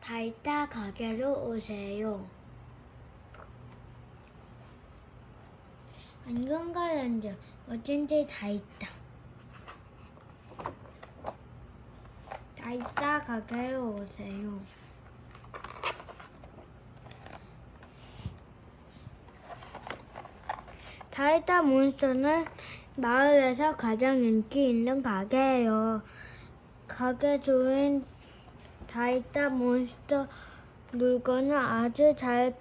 달다 가게로 오세요. 렌즈 멋진 데다 있다. 가게로 오세요. 다이다 몬스터는 마을에서 가장 인기 있는 가게예요. 가게 주인 다이다 몬스터 물건을 아주 잘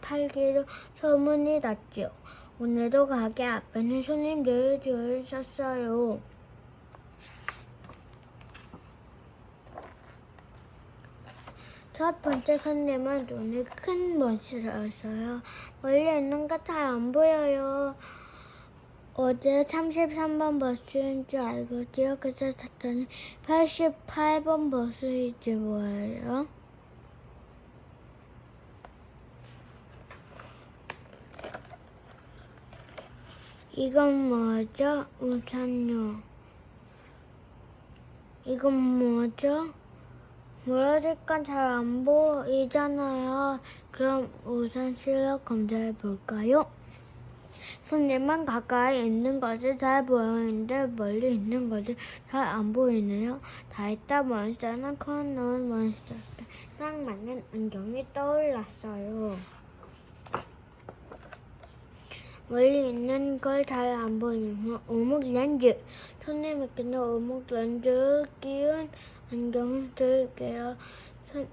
팔기로 소문이 났죠. 오늘도 가게 앞에는 손님들이 줄을 섰어요. 첫 번째 손님은 눈이 큰 몬스터였어요. 멀리 있는 거잘안 보여요. 어제 33번 버스인 줄 알고 기억해서 탔더니 88번 버스이지 뭐예요? 이건 뭐죠? 우산요. 이건 뭐죠? 멀어질까 잘 안 보이잖아요. 그럼 우선 실력 검사해 볼까요? 손님은 가까이 있는 것이 잘 보이는데 멀리 있는 것이 잘 안 보이네요. 다이다 몬스터는 큰 눈 몬스터께 딱 맞는 안경이 떠올랐어요. 멀리 있는 걸 잘 안 보이면 오목 렌즈. 손님에게는 오목 렌즈 끼운 안경을 드릴게요. 손-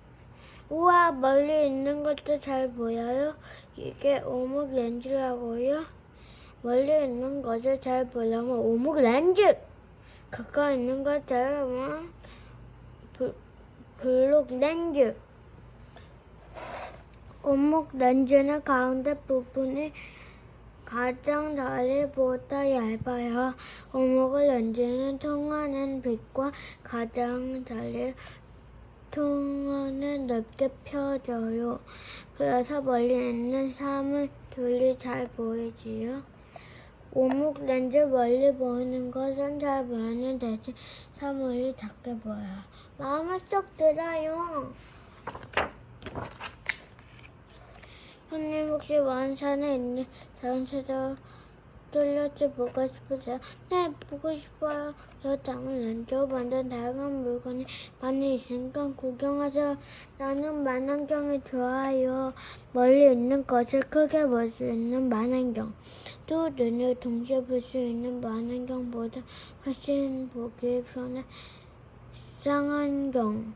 우와, 멀리 있는 것도 잘 보여요? 이게 오목 렌즈라고요? 멀리 있는 것을 잘 보려면 오목 렌즈! 가까이 있는 것잘 불- 블록 렌즈. 오목 렌즈는 가운데 부분이 가장 다리보다 얇아요. 오목을 렌즈는 통하는 빛과 가장 다리 통하는 넓게 펴져요. 그래서 멀리 있는 사물들이 잘 보이지요. 오목 렌즈 멀리 보이는 것은 잘 보이는 대신 사물이 작게 보여요. 마음에 쏙 들어요. 손님 혹시 원산에 있는 전세도 뚫렸지 보고 싶으세요? 네, 보고 싶어요. 저 당을 렌즈 만든 다양한 물건이 많이 있으니까 구경하세요. 나는 만안경이 좋아요. 멀리 있는 것을 크게 볼 수 있는 만안경. 두 눈을 동시에 볼 수 있는 만안경보다 훨씬 보기 편한 쌍안경.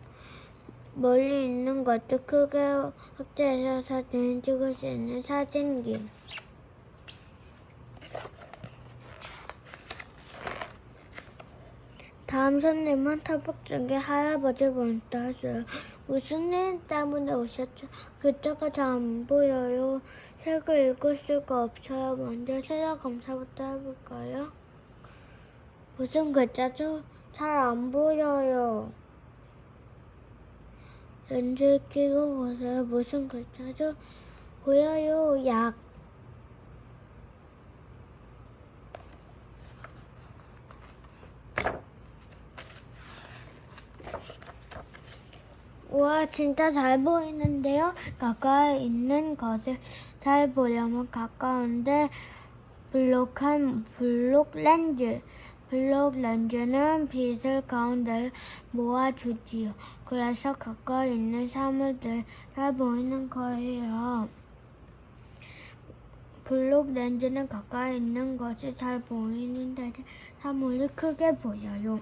멀리 있는 것도 크게 확대해서 사진을 찍을 수 있는 사진기. 다음 손님은 터벅증의 할아버지 몬스터였어요. 무슨 일 때문에 오셨죠? 글자가 잘 안 보여요. 책을 읽을 수가 없어요. 먼저 세자 검사부터 해볼까요? 무슨 글자죠? 잘 안 보여요. 렌즈 끼고 보세요. 무슨 글자죠? 보여요. 약. 우와, 진짜 잘 보이는데요? 가까이 있는 것을 잘 보려면 가까운데 블록한 블록 렌즈. 블록 렌즈는 빛을 가운데 모아주지요. 그래서 가까이 있는 사물들 잘 보이는 거예요. 블록 렌즈는 가까이 있는 것이 잘 보이는데 사물이 크게 보여요.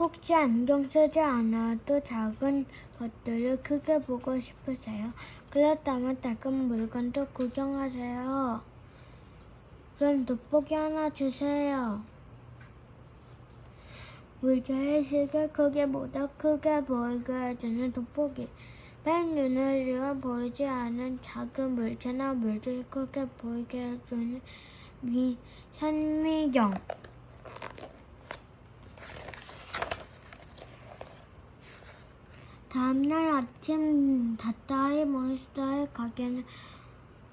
혹시 안경 쓰지 않아도 작은 것들을 크게 보고 싶으세요? 그렇다면 작은 물건도 구경하세요. 그럼 돋보기 하나 주세요. 물자의 시계 크기보다 크게 보이게 해주는 돋보기. 맨 눈으로 보이지 않은 작은 물체나 물질을 크게 보이게 해주는 미, 현미경. 다음날 아침 다따이 몬스터의 가게는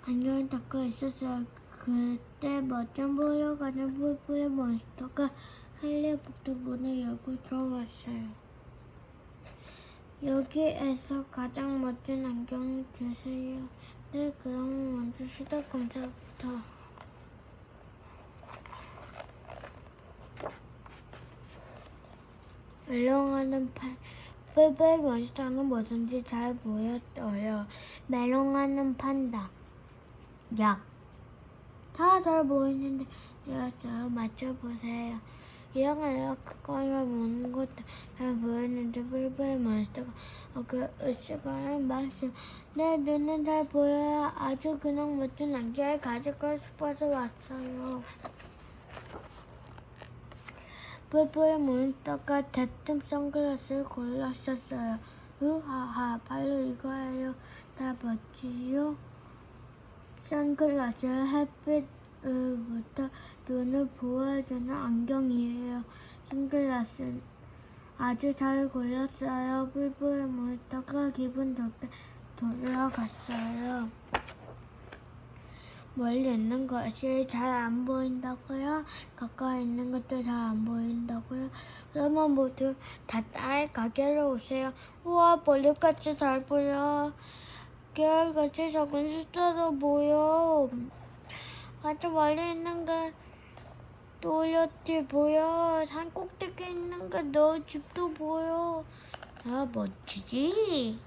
안경을 닦고 있었어요. 그때 멋져 보여가는 뿔뿔이 몬스터가 할리부터 문을 열고 들어왔어요. 여기에서 가장 멋진 안경을 주세요. 네, 그럼 먼저 시작 검사부터. 멜롱하는 판, 뿔뿔 몬스터는 뭐든지 잘 보였어요. 멜롱하는 판다. 약. 다 잘 보이는데, 였어요. 맞춰보세요. 이왕은 그거를 먹는 것도 잘 보였는데, 뿔뿔 몬스터가 어, 그 으스가는 맛이 내 눈은 잘 보여요. 아주 그냥 멋진 안경을 가지고 싶어서 왔어요. 뿔뿔이 몬스터가 대뜸 선글라스를 골랐었어요. 으하하, 바로 이거예요. 다 멋지요? 선글라스 햇빛부터 눈을 보호해주는 안경이에요. 선글라스 아주 잘 골랐어요. 뿔뿔이 몬스터가 기분 좋게 돌아갔어요. 멀리 있는 것이 잘 안 보인다고요? 가까이 있는 것도 잘 안 보인다고요? 그러면 모두 다딸 가게로 오세요. 우와, 멀리까지 잘 보여. 깨알같이 작은 숫자도 보여. 아주 멀리 있는 게 또렷이 보여. 산 꼭대기에 있는 게 너 집도 보여. 아, 멋지지?